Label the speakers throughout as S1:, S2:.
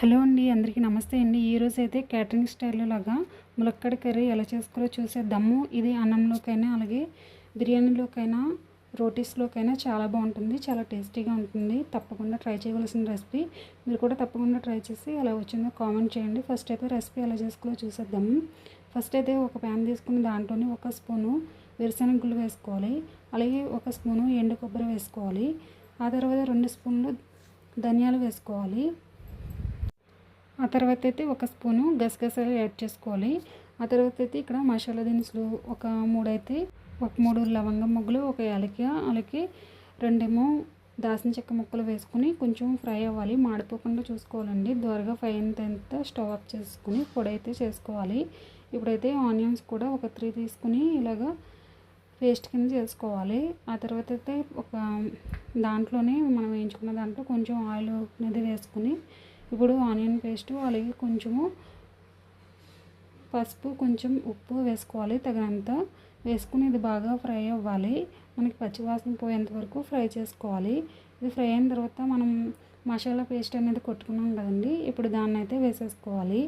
S1: Hello అండి అందరికీ నమస్తే అండి. ఈరోజు అయితే క్యాటరింగ్ స్టైల్లో లాగా ములక్కడ కర్రీ ఎలా చేసుకోవాలో చూసేద్దాము. ఇది అన్నంలోకైనా అలాగే బిర్యానీలోకైనా రోటీస్లోకైనా చాలా బాగుంటుంది చాలా టేస్టీగా ఉంటుంది. తప్పకుండా ట్రై చేయవలసిన రెసిపీ మీరు కూడా తప్పకుండా ట్రై చేసి ఎలా వచ్చిందో కామెంట్ చేయండి. ఫస్ట్ అయితే రెసిపీ ఎలా చేసుకోవాలో చూసేద్దాము. ఫస్ట్ అయితే ఒక ప్యాన్ తీసుకుని దాంట్లోనే ఒక స్పూను వేరుశనగ గుళ్ళు వేసుకోవాలి అలాగే ఒక స్పూను ఎండు కొబ్బరి వేసుకోవాలి ఆ తర్వాత రెండు స్పూన్లు ధనియాలు వేసుకోవాలి ఆ తర్వాత అయితే ఒక స్పూను గసగసాలు యాడ్ చేసుకోవాలి. ఆ తర్వాత అయితే ఇక్కడ మసాలా దినుసులు ఒక మూడైతే ఒక మూడు లవంగం ముగ్గులు ఒక యాలకి అలాగే రెండేమో దాసిన చెక్క ముక్కలు వేసుకుని కొంచెం ఫ్రై అవ్వాలి. మాడిపోకుండా చూసుకోవాలండి. త్వరగా ఫ్రై అయినంత స్టవ్ ఆఫ్ చేసుకుని పొడి అయితే చేసుకోవాలి. ఇప్పుడైతే ఆనియన్స్ కూడా ఒక త్రీ తీసుకుని ఇలాగా పేస్ట్ కింద చేసుకోవాలి. ఆ తర్వాత అయితే ఒక దాంట్లోనే మనం వేయించుకున్న దాంట్లో కొంచెం ఆయిల్ అనేది వేసుకుని ఇప్పుడు ఆనియన్ పేస్ట్ అలాగే కొంచెము పసుపు కొంచెం ఉప్పు వేసుకోవాలి. తగినంత వేసుకుని ఇది బాగా ఫ్రై అవ్వాలి. మనకి పచ్చివాసన పోయేంత వరకు ఫ్రై చేసుకోవాలి. ఇది ఫ్రై అయిన తర్వాత మనం మసాలా పేస్ట్ అనేది కొట్టుకున్నాం కదండి ఇప్పుడు దాన్ని అయితే వేసేసుకోవాలి.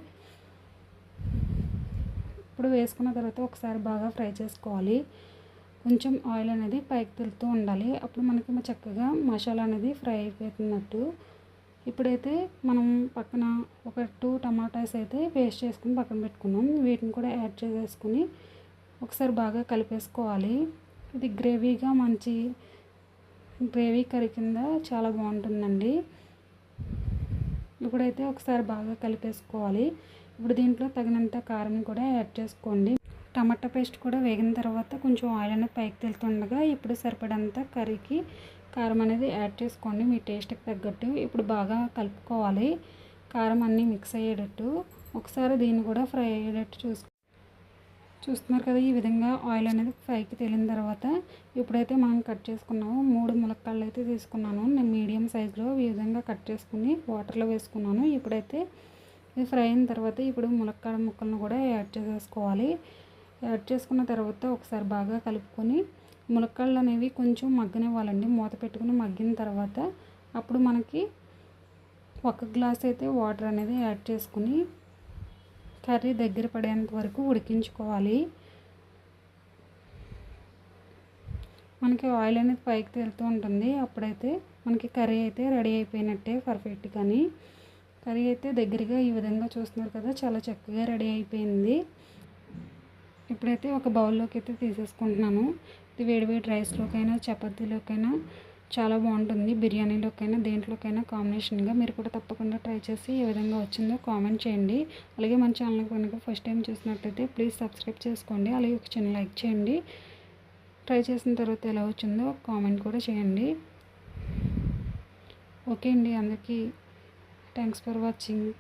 S1: ఇప్పుడు వేసుకున్న తర్వాత ఒకసారి బాగా ఫ్రై చేసుకోవాలి. కొంచెం ఆయిల్ అనేది పైకి తెలుతూ ఉండాలి. అప్పుడు మనకి చక్కగా మసాలా అనేది ఫ్రై అయిపోతున్నట్టు ఇప్పుడైతే మనం పక్కన ఒక టూ టమాటాస్ అయితే పేస్ట్ చేసుకుని పక్కన పెట్టుకున్నాం. వీటిని కూడా యాడ్ చేసేసుకుని ఒకసారి బాగా కలిపేసుకోవాలి. ఇది గ్రేవీగా మంచి గ్రేవీ కర్రీ కింద చాలా బాగుంటుందండి. ఇప్పుడైతే ఒకసారి బాగా కలిపేసుకోవాలి. ఇప్పుడు దీంట్లో తగినంత కారం కూడా యాడ్ చేసుకోండి. టమాటా పేస్ట్ కూడా వేగిన తర్వాత కొంచెం ఆయిల్ అనేది పైకి తెలుతుండగా ఇప్పుడు సరిపడంత కర్రీకి కారం అనేది యాడ్ చేసుకోండి మీ టేస్ట్కి తగ్గట్టు. ఇప్పుడు బాగా కలుపుకోవాలి. కారం అన్నీ మిక్స్ అయ్యేటట్టు. ఒకసారి దీన్ని కూడా ఫ్రై అయ్యేటట్టు చూసుకో చూస్తున్నారు కదా ఈ విధంగా ఆయిల్ అనేది ఫ్రైకి తేలిన తర్వాత. ఇప్పుడైతే మనం కట్ చేసుకున్నాము. మూడు ములక్కాళ్ళు అయితే తీసుకున్నాను. నేను మీడియం సైజులో ఈ విధంగా కట్ చేసుకుని వాటర్లో వేసుకున్నాను. ఇప్పుడైతే ఇది ఫ్రై అయిన తర్వాత ఇప్పుడు ములక్కాడ ముక్కలను కూడా యాడ్ చేసేసుకోవాలి యాడ్ చేసుకున్న తర్వాత ఒకసారి బాగా కలుపుకొని ములక్కాళ్ళు అనేవి కొంచెం మగ్గనివ్వాలండి. మూత పెట్టుకుని మగ్గిన తర్వాత అప్పుడు మనకి ఒక గ్లాస్ అయితే వాటర్ అనేది యాడ్ చేసుకుని కర్రీ దగ్గర పడేంత వరకు ఉడికించుకోవాలి. మనకి ఆయిల్ అనేది పైకి తేలుతూ ఉంటుంది. అప్పుడైతే మనకి కర్రీ అయితే రెడీ అయిపోయినట్టే పర్ఫెక్ట్ కానీ. కర్రీ అయితే దగ్గరగా ఈ విధంగా చూస్తున్నారు కదా చాలా చక్కగా రెడీ అయిపోయింది. ఇప్పుడైతే ఒక బౌల్లోకి అయితే తీసేసుకుంటున్నాను. ఇది వేడివేడి రైస్లోకైనా చపాతీలోకైనా చాలా బాగుంటుంది. బిర్యానీలోకైనా దేంట్లోకైనా కాంబినేషన్గా మీరు కూడా తప్పకుండా ట్రై చేసి ఏ విధంగా వచ్చిందో కామెంట్ చేయండి. అలాగే మన ఛానల్ కనుక ఫస్ట్ టైం చూసినట్లయితే ప్లీజ్ సబ్స్క్రైబ్ చేసుకోండి. అలాగే ఒక చిన్న లైక్ చేయండి. ట్రై చేసిన తర్వాత ఎలా వచ్చిందో కామెంట్ కూడా చేయండి. ఓకే అండి. అందరికీ థ్యాంక్స్ ఫర్ వాచింగ్.